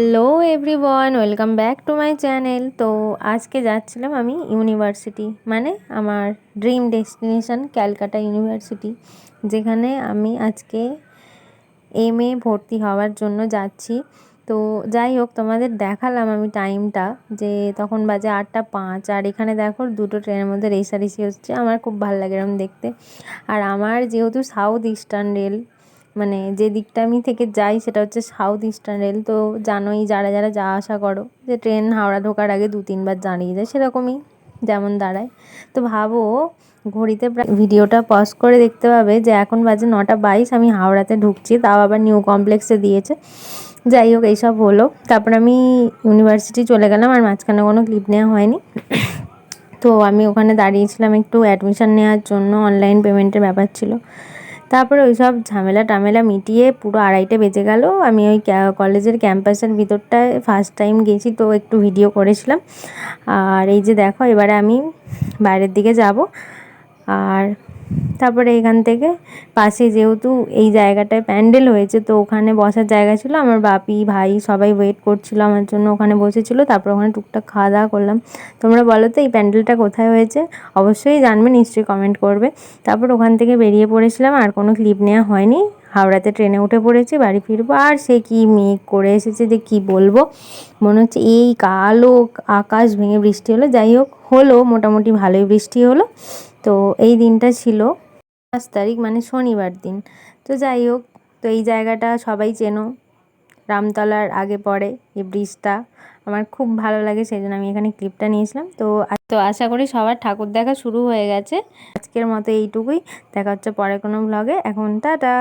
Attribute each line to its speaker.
Speaker 1: Hello everyone, welcome back to my channel. তো আজকে যাচ্ছিলাম আমি ইউনিভার্সিটি মানে আমার ড্রিম ডেস্টিনেশন ক্যালকাটা ইউনিভার্সিটি, যেখানে আমি আজকে এম এ ভর্তি হওয়ার জন্য যাচ্ছি। তো যাই হোক, তোমাদের দেখালাম আমি টাইমটা, যে তখন বাজে আটটা পাঁচ, আর এখানে দেখো দুটো ট্রেনের মধ্যে রেসারেসি হচ্ছে, আমার খুব ভালো লাগে এরকম দেখতে। আর আমার যেহেতু সাউথ ইস্টার্ন রেল মানে যে দিকটা আমি থেকে যাই সেটা হচ্ছে সাউথ ইস্টার্ন রেল তো জানোই যারা যারা যাওয়া আসা করো যে ট্রেন হাওড়া ঢোকার আগে দু তিনবার দাঁড়িয়ে যায়, সেরকমই যেমন দাঁড়ায়। তো ভাবো, ঘড়িতে প্রায় ভিডিওটা পজ করে দেখতে পাবে যে এখন বাজে নটা বাইশ, আমি হাওড়াতে ঢুকছি, তাও আবার নিউ কমপ্লেক্সে দিয়েছে। যাই হোক, এইসব হলো। তারপর আমি ইউনিভার্সিটি চলে গেলাম, আর মাঝখানে কোনো ক্লিপ নেওয়া হয়নি। তো আমি ওখানে দাঁড়িয়েছিলাম একটু অ্যাডমিশান নেওয়ার জন্য অনলাইন পেমেন্টের ব্যাপার ছিল। তারপরে ওই সব ঝামেলা টামেলা মিটিয়ে পুরো আড়াইটে বেজে গেল। আমি ওই কলেজের ক্যাম্পাসের ভিতরটায় ফার্স্ট টাইম গেছি তো একটু ভিডিও করেছিলাম। আর এই যে দেখো, এবারে আমি বাইরের দিকে যাব। আর তারপরে এখান থেকে পাশে যেহেতু এই জায়গাটায় প্যান্ডেল হয়েছে, তো ওখানে বসার জায়গা ছিল। আমার বাপি, ভাই সবাই ওয়েট করছিল আমার জন্য, ওখানে বসেছিল। তারপর ওখানে টুকটাক খাওয়া দাওয়া করলাম। তোমরা বলো তো, এই প্যান্ডেলটা কোথায় হয়েছে? অবশ্যই জানবে, নিশ্চয়ই কমেন্ট করবে। তারপর ওখান থেকে বেরিয়ে পড়েছিলাম, আর কোনো ক্লিপ নেওয়া হয়নি। হাওড়াতে ট্রেনে উঠে পড়েছি, বাড়ি ফিরবো। আর সে কি মেঘ করে এসেছে, যে কি বলব? মনে হচ্ছে এই কালো আকাশ ভেঙে বৃষ্টি হলো। যাই হোক, হলো, মোটামুটি ভালোই বৃষ্টি হলো। তো এই দিনটা ছিল। পাঁচ তারিখ মানে শনিবার দিন। তো যাই হোক, তো এই জায়গাটা সবাই চেনো। রামতলার আগে পড়ে এই ব্রিজটা আমার খুব ভালো লাগে সেই জন্য আমি এখানে ক্লিপটা নিয়েছিলাম। তো তো আশা করি সবার ঠাকুর দেখা শুরু হয়ে গেছে। আজকের মতো এইটুকুই। দেখা হচ্ছে পরে কোনো ব্লগে এখন টাটা!